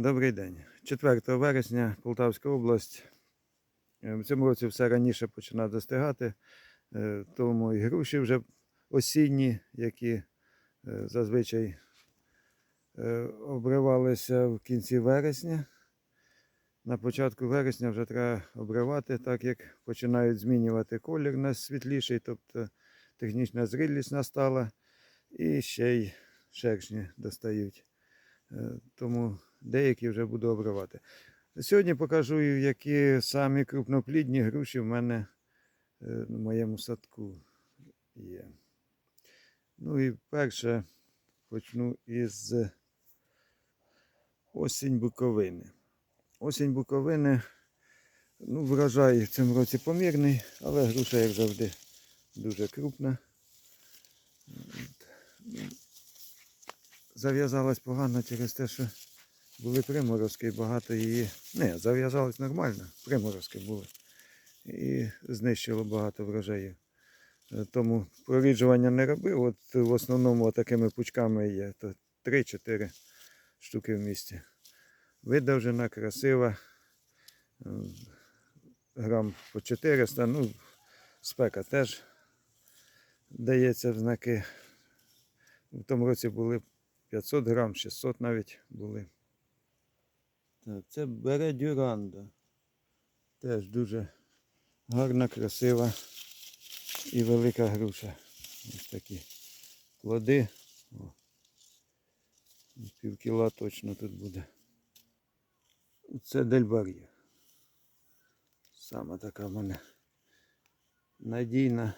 Добрий день. 4 вересня Полтавська область. Е, В цьому році все раніше починає достигати, е, тому і груші вже осінні, які е, зазвичай обривалися в кінці вересня. На початку вересня вже треба обривати, так як починають змінювати колір на світліший, тобто технічна зрілість настала, і ще й шершні достають. Тому деякі вже буду обривати. Сьогодні покажу, які самі крупноплідні груші в мене е, в моєму садку є. Ну і перше почну із осінь буковини. Осінь буковини, ну, врожай в цьому році помірний, але груша, як завжди, дуже крупна. Зав'язалась погано через те, що були приморозки багато її. Не, зав'язалась нормально, приморозки були. І знищило багато врожаїв. Е, Тому проріджування не робив. От в основному такими пучками є. То 3-4 штуки в місті. Видовжена, красива. Е, Грам по 400. Ну, спека теж дається в знаки. В тому році були 500 грам, 600 навіть були. Так, це бере дюранда. Теж дуже гарна, красива і велика груша. Ось такі плоди. О. Пів кіла точно тут буде. Це дельбар'є. Саме така в мене надійна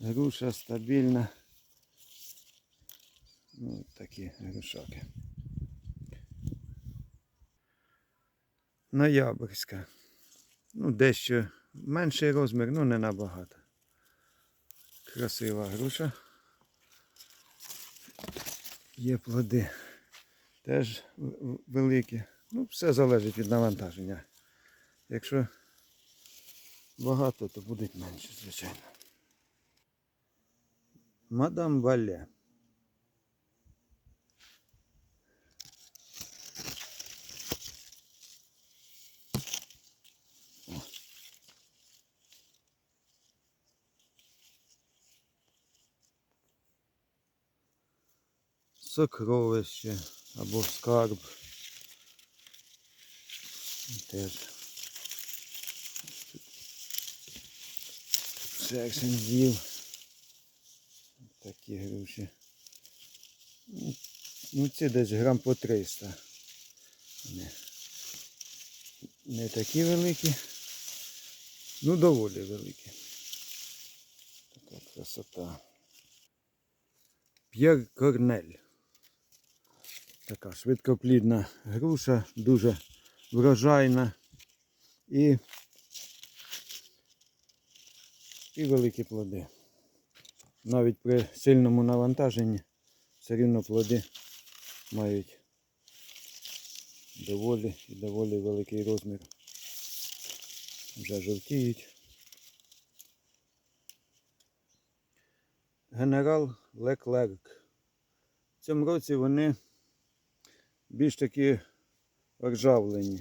груша, стабільна. Ну, такі грушаки. Ноябрьська. Ну, дещо менший розмір, ну не набагато. Красива груша. Є плоди. Теж великі. Ну, все залежить від навантаження. Якщо багато, то будуть менше, звичайно. Мадам Вале. Сокровище або скарб. Теж. Шершень з'їв. Такі груші. Ну, ці десь грам по 300. Не, не такі великі. Ну, доволі великі. Така красота. П'єр Корнель. Така швидкоплідна груша, дуже врожайна і, і великі плоди. Навіть при сильному навантаженні все рівно плоди мають доволі і доволі великий розмір. Вже жовтіють. Генерал Леклерк. В цьому році вони більш такі ржавлені.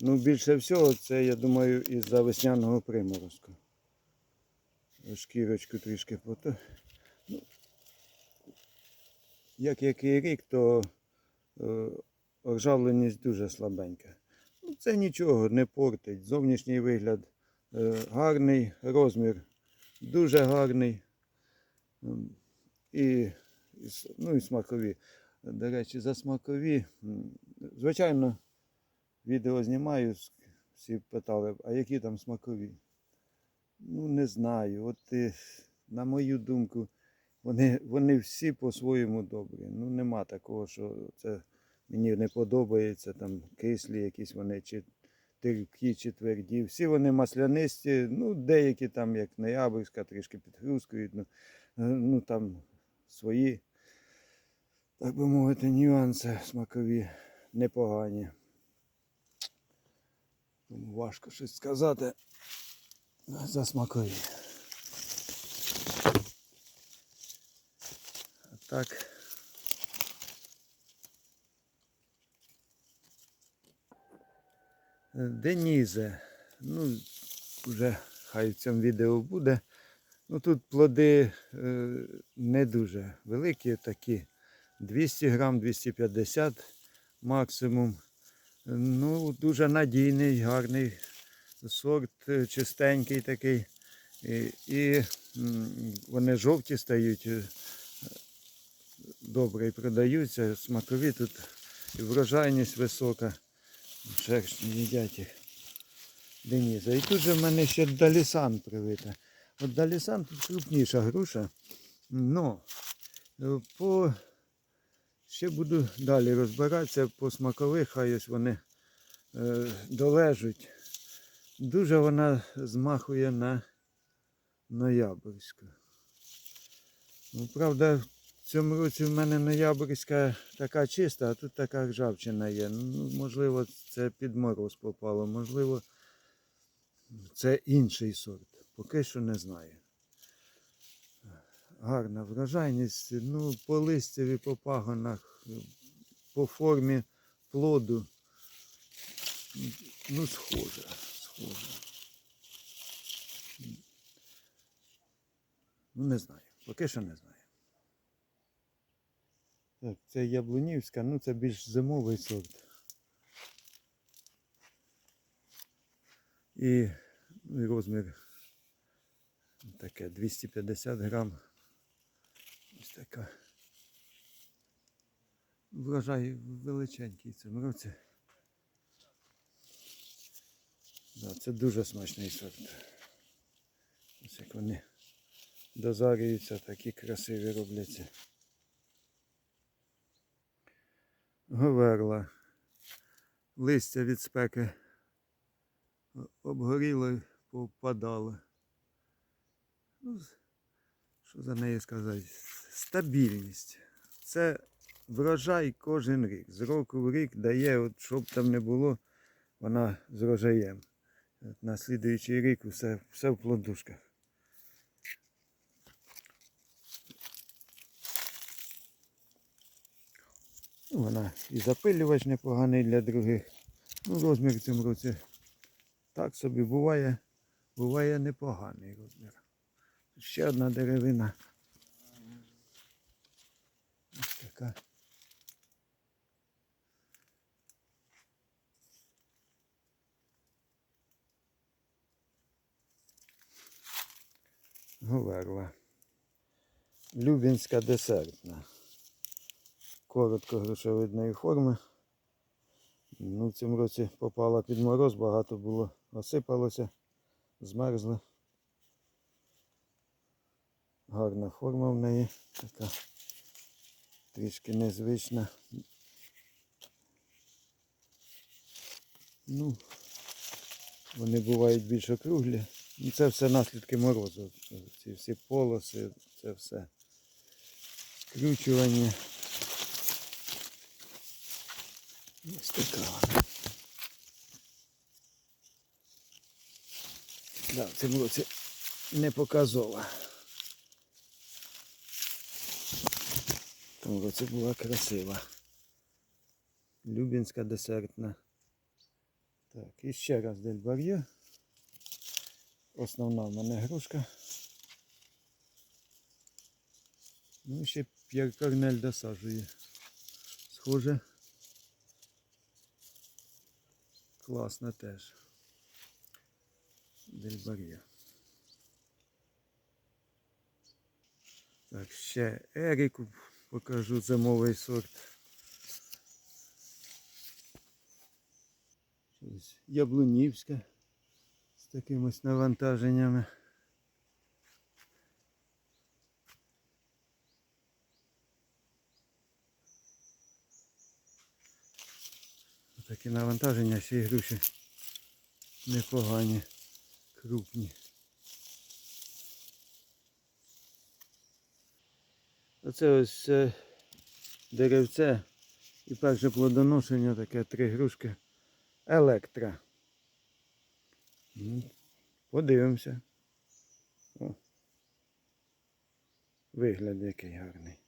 Ну, більше всього, це, я думаю, із-за весняного приморозку. Шкірочку трішки пото. Ну, як який рік, то е, ржавленість дуже слабенька. Ну, це нічого не портить. Зовнішній вигляд е, гарний, розмір дуже гарний. І, і, ну, і смакові. До речі, за смакові. Звичайно, відео знімаю, всі питали, а які там смакові? Ну, не знаю. От е, на мою думку, вони, вони всі по-своєму добрі. Ну, нема такого, що це мені не подобається, там кислі якісь вони, чи терпкі, чи тверді. Всі вони маслянисті, ну, деякі там, як ноябрьська, трішки підхрускують, ну, е, ну там свої, так би мовити, нюанси смакові непогані. Тому важко щось сказати за смакові. А так. Денізе. Ну, вже хай в цьому відео буде. Ну тут плоди е, не дуже великі, такі 200 грам, 250 максимум. Ну, дуже надійний, гарний сорт, е, чистенький такий. І, і вони жовті стають, е, добре продаються, смакові тут і врожайність висока. Шершні їдять їх. Деніза. І тут же в мене ще Далісан привита. От Далісан тут крупніша груша. Ну, по... ще буду далі розбиратися по смакових, хай ось вони е, долежуть. Дуже вона змахує на ноябрьську. Ну, правда, в цьому році в мене ноябрьська така чиста, а тут така ржавчина є. Ну, можливо, це під мороз попало, можливо, це інший сорт. Поки що не знаю. Гарна врожайність. Ну, по листяві, по пагонах, по формі плоду. Ну, схоже, схоже. Ну, не знаю. Поки що не знаю. Так, це яблунівська, ну це більш зимовий сорт. І, і розмір таке 250 грам. Ось така. Врожай величенький цьому році. Да, це дуже смачний сорт. Ось як вони дозарюються, такі красиві робляться. Говерла. Листя від спеки обгоріло повпадало. Ну, що за неї сказати? Стабільність. Це врожай кожен рік. З року в рік дає, от щоб там не було, вона з врожаєм. От на слідуючий рік все, все в плодушках. Ну, Вона і запилювач непоганий для других. Ну, розмір в цьому році так собі буває, буває непоганий розмір. Ще одна деревина. Ось така. Говерла. Любінська десертна. Коротко грошовидної форми. Ну, в цьому році попала під мороз, багато було, осипалося, змерзли. Гарна форма в неї, така трішки незвична. Ну, вони бувають більш округлі. І це все наслідки морозу. Ці всі полоси, це все скрючування. Ось така. Да, в цьому році не показова. Тому році була красива. Любінська десертна. Так, і ще раз дельбар'є. Основна в мене грушка. Ну і ще П'єр Корнель досаджує. Схоже. Класно теж. Дельбар'є. Так, ще Еріку покажу зимовий сорт. Ось Яблунівська з такими ось навантаженнями. Такі навантаження, й груші непогані, крупні. Оце ось е, деревце і перше плодоношення, таке три грушки. Електра. Подивимося. О. Вигляд який гарний.